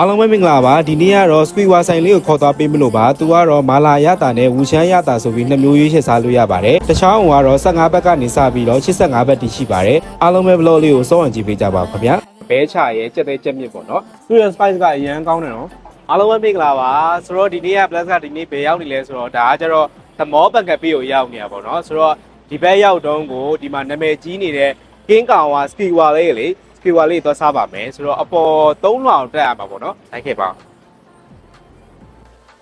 အားလုံးပဲမင်္ဂလာပါဒီနေ့ကတော့ squid ဝါဆိုင်လေးကိုခေါ်သွားပေးမလို့ပါသူကတော့မာလာရတာနဲ့ဝူချမ်းရတာဆိုပြီးနှစ်မျိုးရွေးချက်စားလို့ရပါတယ်တခြားအောင်ကတော့15ဘက်ကနေစပြီးတော့85ဘက်တည်ရှိပါတယ်အားလုံးပဲ vlog လေးကိုစောင့်ကြည့်ပေးကြပါခင်ဗျာဘဲချရဲ့ကြက်သေးကြက်မြစ်ပေါ့နော်သူရဲ့ spice ကအရန်ကောင်းတယ်နော်အားလုံးပဲမင်္ဂလာပါဆိုတော့ဒီနေ့က plus ကဒီနေ့ဘယ်ရောက်နေလဲဆိုတော့ဒါကကျတော့ the mall ဘက်ကပေးကိုရောက်နေတာပေါ့နော်ဆိုတော့ဒီဘက်ရောက်တော့ကိုဒီမှာနာမည်ကြီးနေတဲ့ကင်းကောင်ဝါ ski ဝါလေးလေ ski ဝါလေးသွားစားပါမယ်ဆိုတော့အပေါ်3လောင်တက်ရမှာပေါ့နော်လိုက်ခဲ့ပါ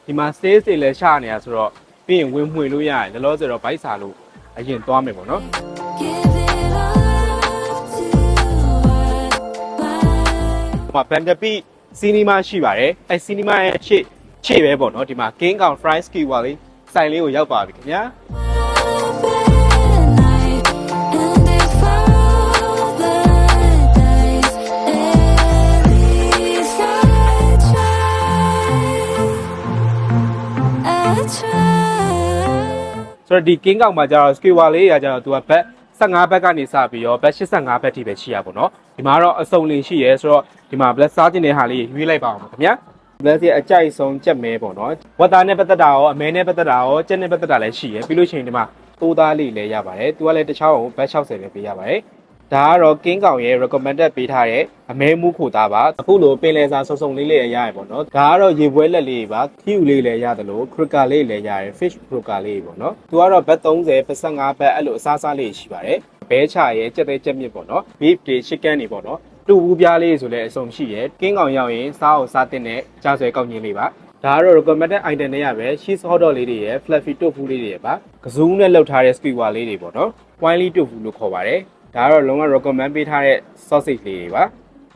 ဒီမှာ sales တွေလည်းရှာနေတာဆိုတော့ပြီးရင်ဝင်မှွေလို့ရတယ်လောလောဆယ်တော့ bike စာလို့အရင်သွားမယ်ပေါ့နော် Give it up to what ဟိုမှာ Vanderbi Cinema ရှိပါတယ်အဲ Cinema ရဲ့ရှေ့ရှေ့ပဲပေါ့နော်ဒီမှာ King Kong Fry Ski ဝါလေးစိုင်လေးကိုရောက်ပါပြီခင်ဗျာ ဆိုတော့ဒီ King Kong မှာကျတော့ Ski ဝါလေးကကျတော့သူကဘက်15ဘက်ကနေစပြီးတော့ဘက်85ဘက်ထိပဲရှိရပါတော့ဒီမှာတော့အစုံလင်ရှိရဲဆိုတော့ဒီမှာ black စားခြင်းတဲ့ဟာလေးရွေးလိုက်ပါအောင်ခင်ဗျာ black ရဲ့အကြိုက်ဆုံးကြက်မဲပေါ့နော်ဝတ်သားနဲ့ပတ်သက်တာရောအမဲနဲ့ပတ်သက်တာရောကြက်နဲ့ပတ်သက်တာလည်းရှိရဲပြီးလို့ရှိရင်ဒီမှာတိုးသားလေးလည်းရပါတယ်သူကလည်းတစ်ချောင်းကိုဘက်60ပဲပေးရပါတယ် ဒါကတော့ King Kong ရဲ့ recommended ပေးထားတဲ့အမဲမှုခိုသားပါအခုလိုပင်လယ်စာစုံစုံလေးလေးရရရပေါ့နော်ဒါကတော့ရေပွဲလက်လေးပါခီယူလေးလည်းရတယ်လို့ cricker လေးလည်းရတယ် fish croaker လေးပေါ့နော်သူကတော့ဘက်30ဘက်15ဘက်အဲ့လိုအစားစားလေးရှိပါတယ်ဘဲချရဲ့ကြက်သေးကြက်မြစ်ပေါ့နော် beef တွေ chicken တွေပေါ့နော်တူဘူးပြားလေးဆိုလည်းအစုံရှိရဲကင်းကောင်ရောက်ရင်စားအောင်စားတဲ့နဲ့ကြားဆွဲကောက်ညင်းလေးပါဒါကတော့ recommended item တွေရပဲ cheese hot dog လေးတွေရယ် fluffy tofu လေးတွေရယ်ပါကစူးနဲ့လှုပ်ထားတဲ့ skewer လေးတွေပေါ့နော် wine tofu လို့ခေါ်ပါတယ် ဒါကတော့လုံးဝ recommend ပေးထားတဲ့ sausage လေးတွေပါ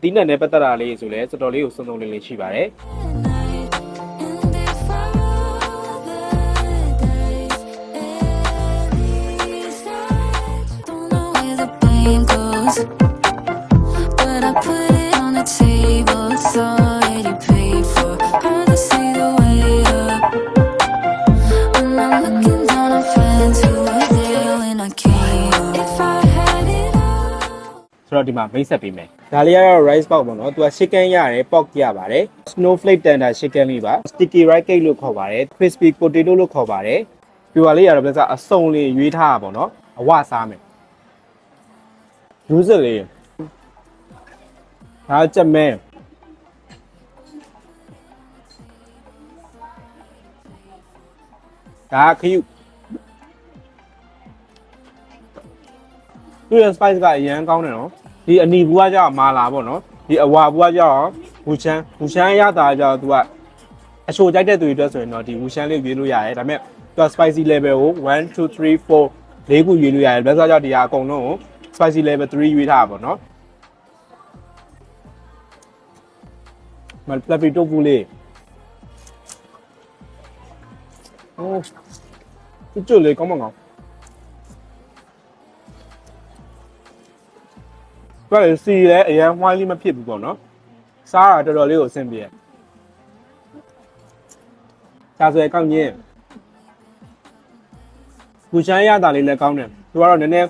တီးနံနဲ့ပတ်သက်တာလေးဆိုလည်းတော်တော်လေးကိုစုံစုံလင်းလင်းရှိပါတယ် တော့ဒီမှာမိတ်ဆက်ပေးမယ်ဒါလေးကတော့ rice box ပေါ့နော်သူက chicken ရတယ် pork ရပါတယ် snowflake tender chicken လေးပါ sticky rice cake လို့ခေါ်ပါတယ် crispy potato လို့ခေါ်ပါတယ်ပြူပါလေးရတော့ပြစအစုံလေးရွေးထားတာပေါ့နော်အဝစားမယ်ယူစလေးဒါချက်မဲဒါခယူသူရဲ့ spice ကအရန်ကောင်းတယ်နော် ဒီအနီဘူးကကြောက်မာလာပေါ့နော်ဒီအဝါဘူးကကြောက်ဘူချမ်းဘူချမ်းရတာကြောက်သူကအချိုကြိုက်တဲ့သူတွေအတွက်ဆိုရင်တော့ဒီဘူချမ်းလေးရွေးလို့ရတယ်ဒါပေမဲ့သူက spicy level ကို1 2 3 4လေးခုရွေးလို့ရတယ်ဒါဆိုကြောင့်ဒီကအကုန်လုံးကို spicy level 3ရွေးထားတာပေါ့နော်မပလပီတိုပူလေးအိုးကျွတ်လေးကောင်းမကောင်း သူကလေစီလည်းအရန်ဝိုင်းလေးမဖြစ်ဘူးပေါ့နော်စားတာတော်တော်လေးကိုအဆင်ပြေချာဆွဲကောက်ညင်းဘူချမ်းရတာလေးလည်းကောင်းတယ်သူကတော့နည်းနည်း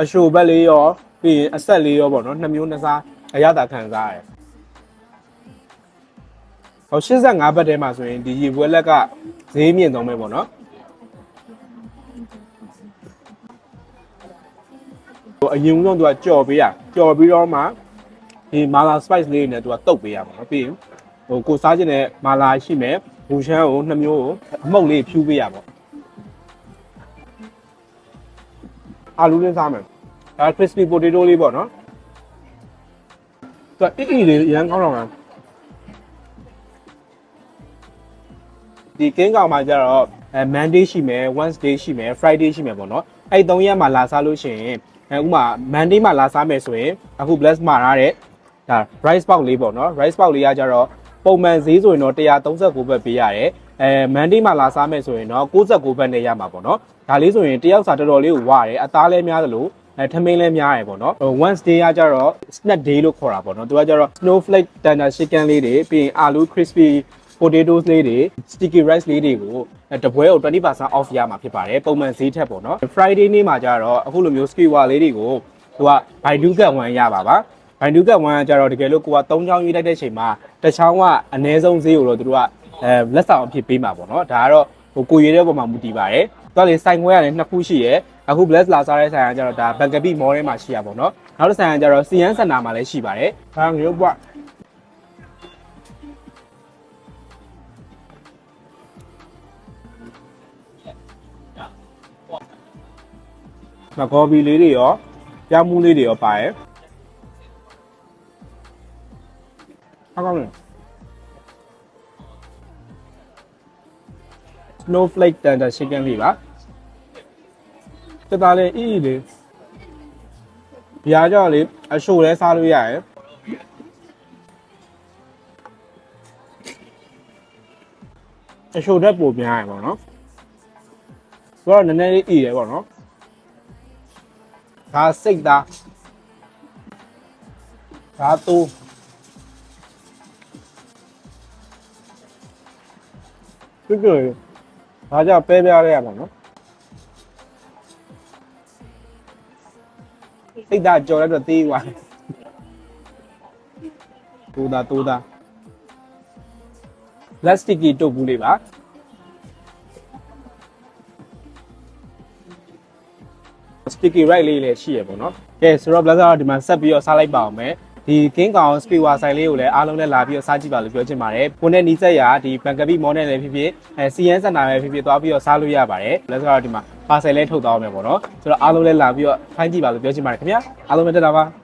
အရှိုဘက်လေးရောပြီးရင်အဆက်လေးရောပေါ့နော်နှစ်မျိုးနှစ်စားအရသာခံစားရတယ်ဟော85ဘက်ထဲမှာဆိုရင်ဒီရေပွဲလက်ကဈေးမြင့်ဆုံးပဲပေါ့နော် အရင်ဆုံးသူကကြော်ပေးရကြော်ပြီးတော့မှဒီမာလာ spice လေးနဲ့သူကတုတ်ပေးရမှာနော်ပြီးရင်ဟိုကိုစားခြင်းနဲ့မာလာရှိမယ်ဘူရှမ်းကိုနှစ်မျိုးကိုအမှုတ်လေးဖြူပေးရပေါ့အာလူလေးစားမယ်ဒါ crispy potato လေးပေါ့နော်သူကအီအီလေးရမ်းကောင်းတော့မှာဒီကင်းကောင်မှာကျတော့အဲ Monday ရှိမယ် Wednesday ရှိမယ် Friday ရှိမယ်ပေါ့နော်အဲ့၃ရက်မှာလာစားလို့ရှိရင် အဲဥမာ Monday မှာလာစားမယ်ဆိုရင်အခု bless မှာရတဲ့ဒါ rice box လေးပေါ့နော် rice box လေးကကျတော့ပုံမှန်ဈေးဆိုရင်တော့139ဘတ်ပေးရတယ်အဲ Monday မှာလာစားမယ်ဆိုရင်တော့69ဘတ်နဲ့ရမှာပေါ့နော်ဒါလေးဆိုရင်တယောက်စာတော်တော်လေးကိုဝရတယ်အသားလည်းများသလိုအဲထမင်းလည်းများရယ်ပေါ့နော်ဟို Wednesday ကကျတော့ snack day လို့ခေါ်တာပေါ့နော်သူကကျတော့ snowflake tender chicken လေးတွေပြီးရင်အာလူ crispy potatoes လေးတွေ sticky rice လေးတွေကိုတပွဲကို20% off ရမှာဖြစ်ပါတယ်ပုံမှန်ဈေးထက်ပေါ့နော် Friday နေ့မှာကျတော့အခုလိုမျိုး skewer လေးတွေကိုသူက by do get 1ရပါပါဘိုင်ဒူကတ်1ကကြတော့တကယ်လို့ကိုက3ချောင်းရွေးလိုက်တဲ့ချိန်မှာတစ်ချောင်းကအနည်းဆုံးဈေးကိုတော့သူတို့ကအဲလက်ဆောင်အဖြစ်ပေးမှာပေါ့နော်ဒါကတော့ဟိုကိုရွေးတဲ့ပုံမှာမူတည်ပါတယ်တော့လေစိုင်ခွဲကလည်းနှစ်ခုရှိရယ်အခု bless လာစားတဲ့ဆိုင်ကကြတော့ဒါဘန်ကပိမော်ထဲမှာရှိရပါပေါ့နော်နောက်တစ်ဆိုင်ကကြတော့စီယန်စင်တာမှာလည်းရှိပါတယ်ဒါမျိုးပေါ့ မကော်ဘီလေးတွေရောပြောင်းမှုလေးတွေရောပါတယ်ဟုတ်ကောင်းလေ snowflake tender chicken လေးပါတသားလေးအီးအီးလေးပြားကြောလေးအရှိုလဲစားလို့ရတယ်အရှိုတက်ပိုများရပါတော့ဆိုတော့နည်းနည်းလေးအီးရပါတော့ ဒါစိတ်သားဒါတူပြည့်ပြည့်။ဒါကြောင့်ပဲပြားရရမှာနော်။စိတ်သားကြော်လိုက်တော့သေးသွားတယ်။တူတာတူတာ။ plastic ကြီးတုပ်ဘူးလေးပါ။ sticky right လေးလည်းရှိရပေါ့နော်။ကဲဆိုတော့ blazer ကဒီမှာဆက်ပြီးတော့စားလိုက်ပါအောင်မယ်။ဒီကင်းကောင် speaker ဆိုင်လေးကိုလည်းအားလုံးလည်းလာပြီးတော့စားကြည့်ပါလို့ပြောချင်ပါတယ်။ကိုနဲ့နီးစက်ရာဒီဘန်ကပိမောနဲ့လည်းဖြစ်ဖြစ်အဲ CN စင်တာပဲဖြစ်ဖြစ်သွားပြီးတော့စားလို့ရပါတယ်။ blazer ကဒီမှာ parcel လေးထုတ်သွားအောင်မယ်ပေါ့နော်။ဆိုတော့အားလုံးလည်းလာပြီးတော့ဖိုင်းကြည့်ပါလို့ပြောချင်ပါတယ်ခင်ဗျာ။အားလုံးပဲတက်တာပါ။